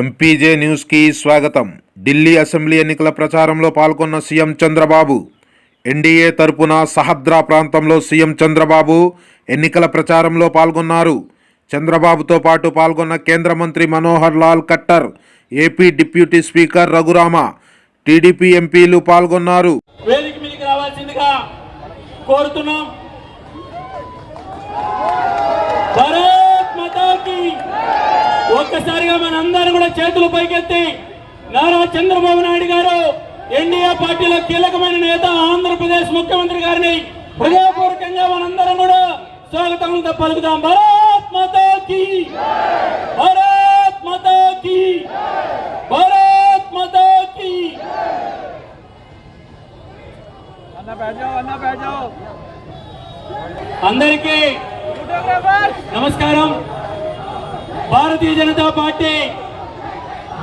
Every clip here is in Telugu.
ఎంపీజే న్యూస్కి స్వాగతం. ఢిల్లీ అసెంబ్లీ ఎన్నికల ప్రచారంలో పాల్గొన్న సీఎం చంద్రబాబు ఎన్డీఏ తరపున సహద్రా ప్రాంతంలో సీఎం చంద్రబాబు ఎన్నికల ప్రచారంలో పాల్గొన్నారు. చంద్రబాబుతో పాటు పాల్గొన్న కేంద్ర మంత్రి Manohar Lal Khattar AP deputy speaker Raghurama TDP ఎంపీలు పాల్గొన్నారు. కోరుతున్నాం భారత్ మాతాకి ఒక్కసారిగా మనందరం కూడా చేతులు పైకెత్తి నారా చంద్రబాబు నాయుడు గారు ఎన్డీఏ పార్టీలో కీలకమైన నేత ఆంధ్రప్రదేశ్ ముఖ్యమంత్రి గారిని హృదయపూర్వకంగా మనందరం కూడా స్వాగతం పలుకుదాం. భారత్ మాతా భారత్ మాతా భారత్ అందరికీ నమస్కారం. భారతీయ జనతా పార్టీ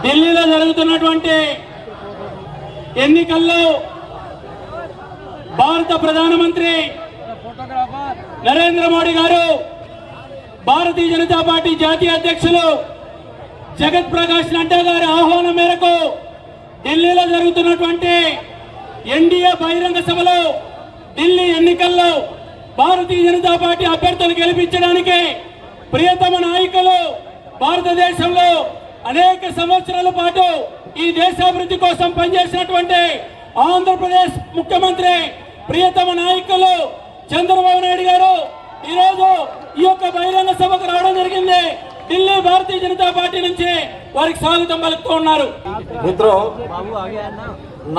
ఢిల్లీలో జరుగుతున్నటువంటి ఎన్నికల్లో భారత ప్రధానమంత్రి నరేంద్ర మోడీ గారు భారతీయ జనతా పార్టీ జాతీయ అధ్యక్షులు జగత్ ప్రకాష్ నడ్డా గారి ఆహ్వానం మేరకు ఢిల్లీలో జరుగుతున్నటువంటి ఎన్డీఏ బహిరంగ సభలో ఢిల్లీ ఎన్నికల్లో భారతీయ జనతా పార్టీ అభ్యర్థులు గెలిపించడానికి ప్రియతమ నాయకులు భారతదేశంలో అనేక సంవత్సరాల పాటు ఈ దేశాభివృద్ధి కోసం పనిచేసినటువంటి ఆంధ్రప్రదేశ్ ముఖ్యమంత్రి ప్రియతమ నాయకులు చంద్రబాబు నాయుడు గారు ఈరోజు ఈ యొక్క బహిరంగ సభకు రావడం జరిగింది. ఢిల్లీ భారతీయ జనతా పార్టీ నుంచి వారికి స్వాగతం పలుకుతూ ఉన్నారు.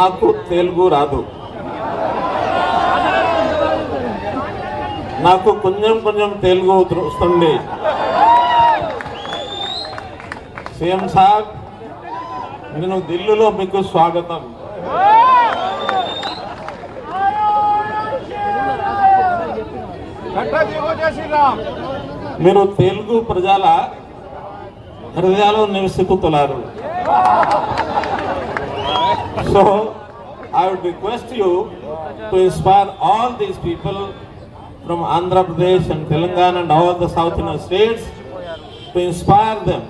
నాకు తెలుగు రాదు. నాకు కొంచెం కొంచెం తెలుగు వస్తుంది. సీఎం సార్ నేను ఢిల్లీలో మీకు స్వాగతం. మీరు తెలుగు ప్రజల హృదయాలు నివసిపుతున్నారు. So I would request you to inspire all these people from Andhra Pradesh and Telangana and all the south in states to inspire them